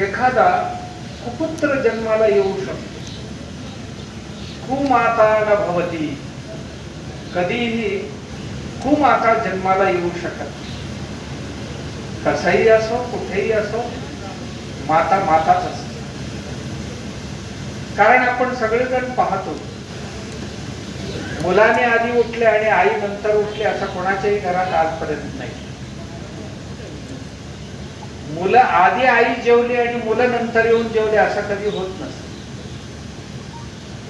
एखादा कुपुत्र जन्माला येऊ शकतो. कुमाता न भवती. कधीही कुमाता जन्माला येऊ शकत कसाही असो कुठेही असो माता माताच असते. कारण आपण सगळेजण पाहतो मुलाने आधी उठले आणि आई नंतर उठले असं कोणाच्याही घरात आजपर्यंत नाही. मुलं आधी आई जेवली आणि मुलं नंतर येऊन जेवले असं कधी होत नसतं.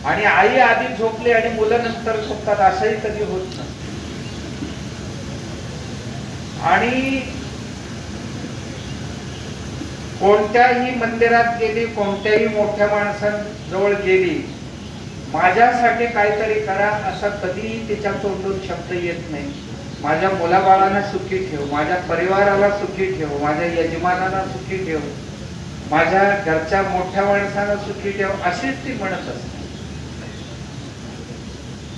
आणि आई आधी झोपली आणि मुलं नंतर झोपतात असंही कधी होत नसत. आणि कोणत्याही मंदिरात गेली कोणत्याही मोठ्या माणसांजवळ गेली माझ्यासाठी काहीतरी करा असा कधीही तिच्या तोंडून शब्द येत नाही. माझ्या मुलाबाळांना सुखी ठेव माझ्या परिवाराला सुखी ठेव माझ्या यजमानाला सुखी ठेव माझ्या घरच्या मोठ्या माणसाला सुखी ठेव अशीच ती म्हणत असते.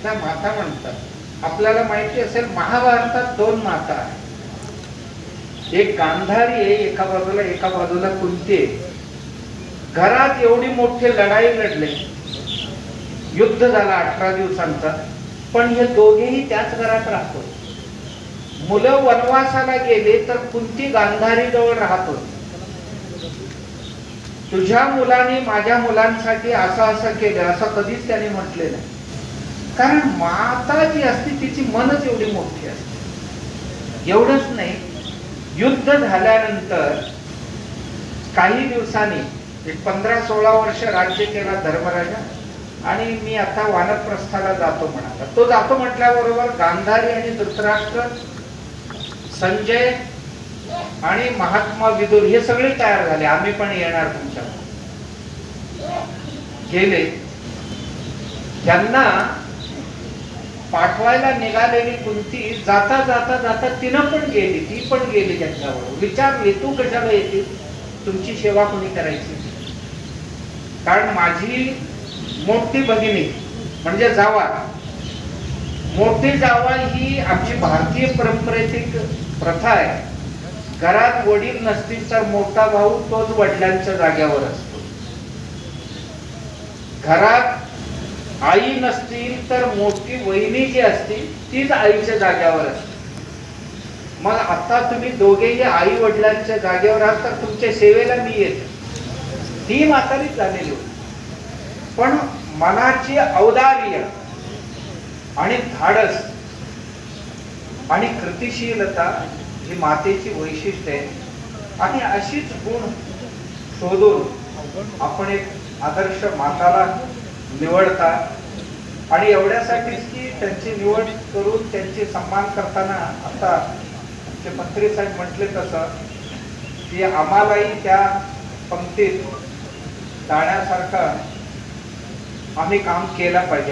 त्या माता म्हणतात आपल्याला माहिती असेल महाभारतात दोन माता आहेत. एक गांधारी आहे एका बाजूला एका बाजूला कुंती आहे. घरात एवढी मोठी लढाई लढले. युद्ध झाला अठरा दिवसांचा पण हे दोघेही त्याच घरात राहतो मुलं वनवासाला गेले तर कुंती गांधारी जवळ राहतो. तुझ्या मुलाने माझ्या मुलांसाठी असं असं केलं असं कधीच त्याने म्हटले नाही. कारण माता जी असते तिची मनच एवढी मोठी असते. एवढंच नाही युद्ध झाल्यानंतर काही दिवसांनी एक पंधरा सोळा वर्ष राज्य केला धर्मराजा आणि मी आता वानप्रस्थाला जातो म्हणाला. तो जातो म्हटल्याबरोबर गांधारी आणि धृतराष्ट्र संजय आणि महात्मा विदुर हे सगळे तयार झाले. आम्ही पण येणार तुमच्या गेले. त्यांना पाठवायला निघालेली कुंती जाता जाता जाता तिनं पण गेली ती पण गेली त्यांच्याबरोबर. विचारली तू कशाला येते? तुमची सेवा कोणी करायची? कारण माझी मोठी भगिनी म्हणजे जावा मोठी जावा ही आमची भारतीय परंपरेतील प्रथा आहे. घरात वडील नसतील तर मोठा भाऊ तोच वडिलांच्या जाग्यावर असतो. घरात आई नसतील तर मोठी वहिनी जी असतील तीच आईच्या जाग्यावर असते. मग आता तुम्ही दोघेही आई वडिलांच्या जागेवर आहात तर तुमच्या सेवेला मी येते. ती म्हातारीच झालेली होती. पण मनाची औदार्य आणि धाडस आणि कृतिशीलता ही मातेची वैशिष्ट्य आहे. आणि अशीच गुण शोधून आपण एक आदर्श माताला निवडता आणि एवढ्यासाठीच की त्यांची निवड करून त्यांची सन्मान करताना आता आमचे मंत्री साहेब म्हटले तसं की आम्हालाही त्या पंक्तीत जाण्यासारखं आम्ही काम केलं पाहिजे.